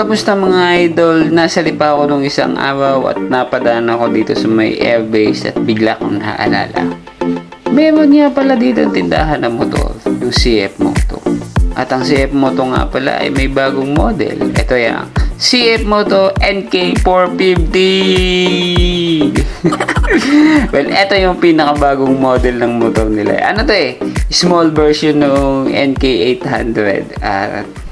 Kamusta mga idol? Nasa lipa ako nung isang araw at napadaan ako dito sa may airbase at bigla kong naaalala. Meron nga pala dito ang tindahan ng motor, yung CF Moto. At ang CF Moto nga pala ay may bagong model. Ito yan, CF Moto NK450! well, ito yung pinakabagong model ng motor nila. Ano to eh? Small version ng NK800. At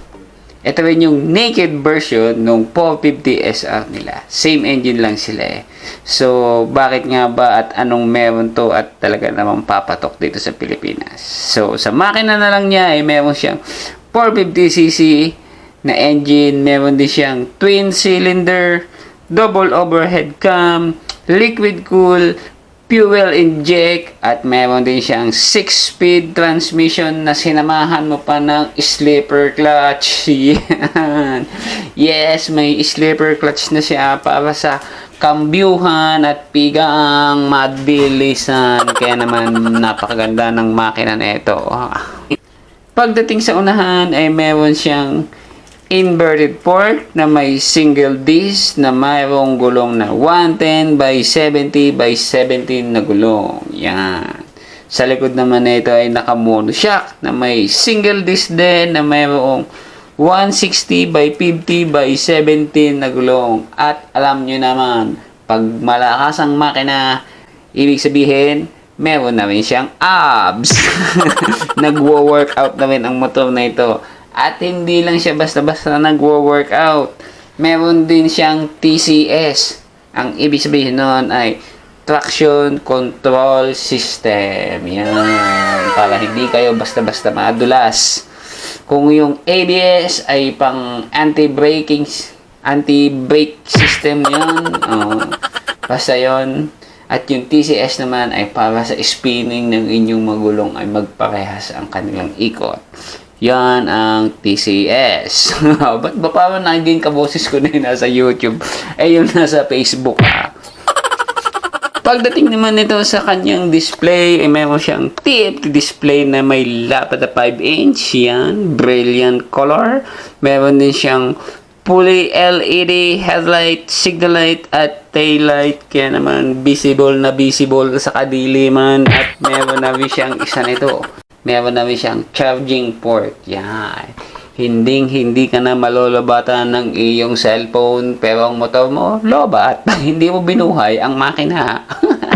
ito rin yung naked version ng 450 SR nila. Same engine lang sila eh. So, bakit nga ba at anong meron to at talaga namang papatok dito sa Pilipinas? So, sa makina na lang niya ay meron siyang 450cc na engine. Meron din siyang twin cylinder, double overhead cam, liquid cool, fuel inject at meron din siyang 6-speed transmission na sinamahan mo pa ng slipper clutch. Yes, may slipper clutch na siya para sa kambyuhan at pigaang mabilisan. Kaya naman napakaganda ng makina na ito. Pagdating sa unahan ay meron siyang inverted port na may single disc na mayroong gulong na 110 by 70 by 17 na gulong. Yan. Sa likod naman nito ay naka monoshock na may single disc din na mayroong 160 by 50 by 17 na gulong. At alam nyo naman, pag malakas ang makina, ibig sabihin, meron na rin siyang abs. Nagwo-workout na rin ang motor na ito. At hindi lang siya basta-basta nagwo-workout. Meron din siyang TCS. Ang ibig sabihin nun ay Traction Control System. Yan. Para hindi kayo basta-basta madulas. Kung yung ABS ay pang anti-braking anti-brake system yan. Oh, basta yon At yung TCS naman ay para sa spinning ng inyong magulong ay magparehas ang kanilang ikot. Yan ang TCS. Ba't ba parang naging kaboses ko na nasa YouTube? Eh, yung nasa Facebook ha. Pagdating naman nito sa kanyang display, ay meron siyang tip display na may lapad na 5 inch. Yan, brilliant color. Meron din siyang fully LED headlight, signal light at tail light. Kaya naman visible na visible sa kadiliman. At meron na rin siyang isa nito. Meron na rin siyang charging port. Yan. Hinding hindi ka na malolobatan ng iyong cellphone pero ang motor mo, lobat. hindi mo binuhay ang makina.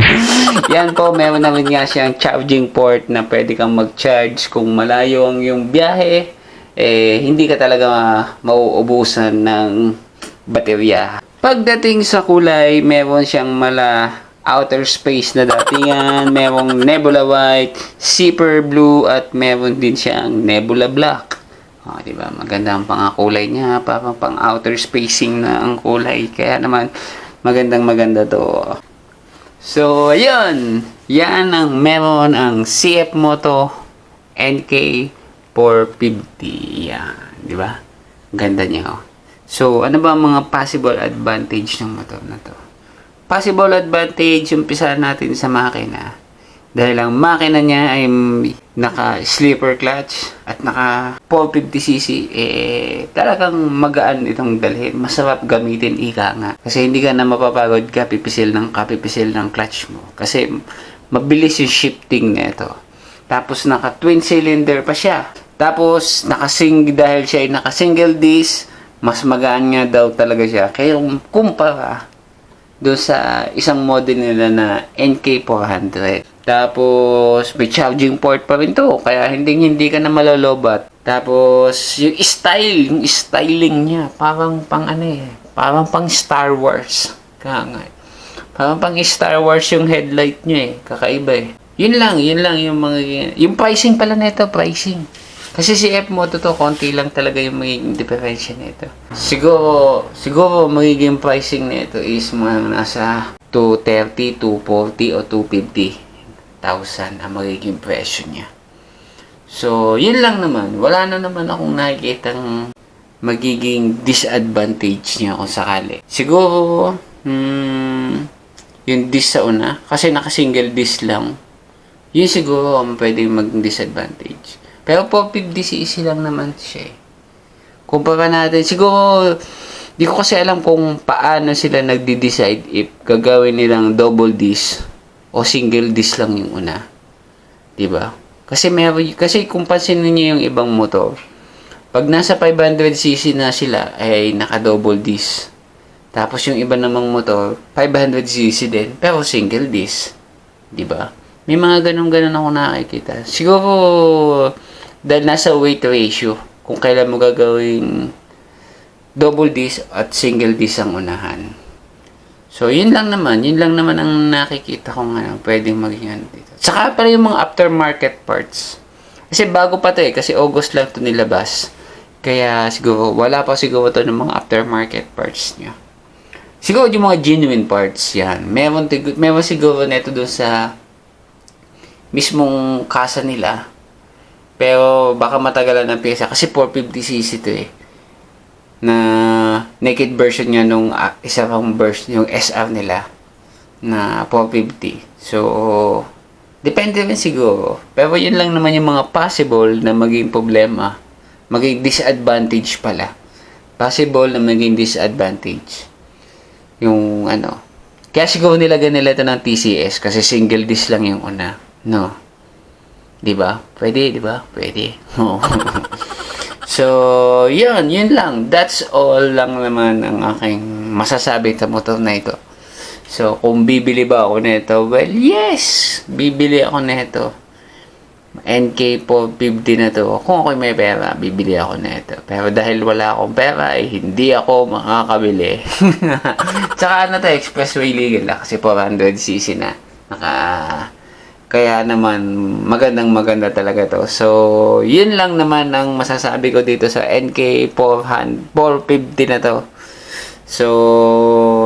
Yan po, meron na rin nga siyang charging port na pwede kang mag-charge kung malayo ang iyong biyahe. Eh, hindi ka talaga mauubusan ng baterya. Pagdating sa kulay, meron siyang mala outer space na datingan, merong nebula white, zipper blue, at meron din siyang nebula black. Oh, di ba? Maganda ang pangakulay niya, parang pang outer spacing na ang kulay. Kaya naman, magandang maganda to. So, ayun. Yan ang meron ang CF Moto NK 450. Yan, di ba? Ganda niya, oh. So, ano ba ang mga possible advantage ng motor na to? Possible advantage, umpisa natin sa makina. Dahil ang makina niya ay naka-slipper clutch at naka 450cc, eh, talagang magaan itong dalhin. Masarap gamitin ika nga. Kasi hindi ka na mapapagod ka pipisil ng kapipisil ng clutch mo. Kasi mabilis yung shifting nito. Tapos naka twin cylinder pa siya. Tapos naka-sing dahil siya ay naka-single disc, mas magaan nga daw talaga siya. Kaya kumpara doon sa isang model nila na NK400. Tapos, may charging port pa rin to. Kaya hindi hindi ka na malolobat. Tapos, yung style, yung styling niya, parang pang ano eh, parang pang Star Wars. Kaya eh. Parang pang Star Wars yung headlight niya eh. Kakaiba eh. Yun lang, yun lang yung mga, yung pricing pala nito, pricing. Kasi si F Moto to, konti lang talaga yung magiging differential nito. Siguro, siguro magiging pricing nito is mga nasa 230, 240 o 250 thousand ang magiging presyo niya. So, yun lang naman. Wala na naman akong nakikitang magiging disadvantage niya kung sakali. Siguro, hmm, yung disc sa una, kasi naka-single disc lang, yun siguro ang pwedeng maging disadvantage. Pero 450cc lang naman siya eh. Kumpara natin, siguro Di ko kasi alam kung paano sila nagde-decide if gagawin nilang double disc o single disc lang yung una. 'Di ba? Kasi meron kasi kung pansinin niyo yung ibang motor, pag nasa 500cc na sila ay naka-double disc. Tapos yung iba namang motor, 500cc din, pero single disc. 'Di ba? May mga ganun-ganun ako nakikita. Siguro dahil nasa weight ratio kung kailan mo gagawing double disc at single disc ang unahan. So, yun lang naman. Yun lang naman ang nakikita ko nga pwedeng maging ano dito. Saka pala yung mga aftermarket parts. Kasi bago pa to eh. Kasi August lang to nilabas. Kaya siguro, wala pa siguro to ng mga aftermarket parts niya. Siguro yung mga genuine parts yan. Meron, meron siguro neto doon sa mismong kasa nila. Pero baka matagalan ng pyesa kasi 450cc to eh. Na naked version niya nung ah, isa pang version yung SR nila na 450. So, depende rin siguro. Pero yun lang naman yung mga possible na maging problema. Maging disadvantage pala. Possible na maging disadvantage. Yung ano. Kaya siguro nilagyan nila ito ng TCS kasi single disc lang yung una. No. 'Di ba? Pwede, 'di ba? Pwede. So, 'yun, 'yun lang. That's all lang naman ang aking masasabi sa motor na ito. So, kung bibili ba ako nito? Well, yes! Bibili ako nito. NK450 na to. Kung ako may pera, bibili ako nito. Pero dahil wala akong pera, eh, hindi ako makakabili. Tsaka ano to, expressway legal na kasi 400cc na. Naka, kaya naman, magandang maganda talaga to. So, yun lang naman ang masasabi ko dito sa NK400, 450 na to. So,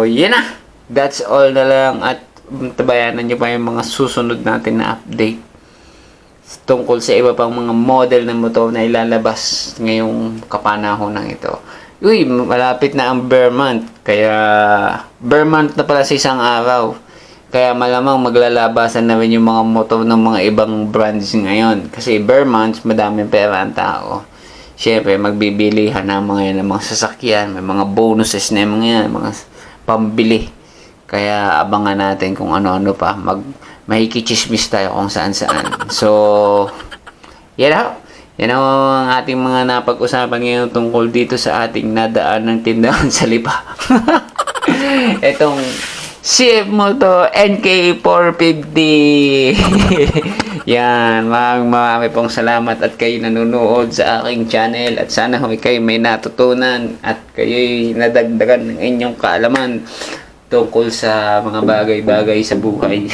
yun na. That's all na lang at tabayanan nyo pa yung mga susunod natin na update tungkol sa iba pang mga model ng motor na ilalabas ngayong kapanahon ng ito. Uy, malapit na ang bear month. Kaya, bear month na pala sa isang araw. Kaya malamang maglalabasan na rin yung mga motor ng mga ibang brands ngayon. Kasi month, madaming pera ang tao. Siyempre, magbibilihan na mga yan ng mga sasakyan. May mga bonuses na yung mga yan, mga pambili. Kaya abangan natin kung ano-ano pa. Mag, mahikichismis tayo kung saan-saan. So, yan ako. Yan ang ating mga napag-usapan ngayon tungkol dito sa ating nadaan ng tindahan sa lipa. Itong CF Moto NK450. Yan, maraming marami pong salamat at kayo nanonood sa aking channel at sana ho kayo may natutunan at kayo'y nadagdagan ng inyong kaalaman tungkol sa mga bagay-bagay sa buhay.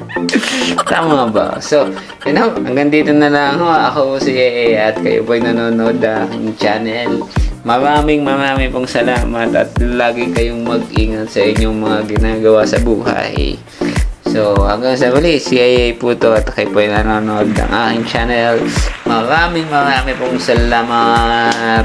Tama ba? So, you know, hanggang dito na lang ho. Ako si Ee at kayo po'y nanonood ng channel. Maraming maraming pong salamat at lagi kayong mag-ingat sa inyong mga ginagawa sa buhay. So, hanggang sa muli, Ee po to at kayo po'y nanonood ng aking channel. Maraming maraming pong salamat.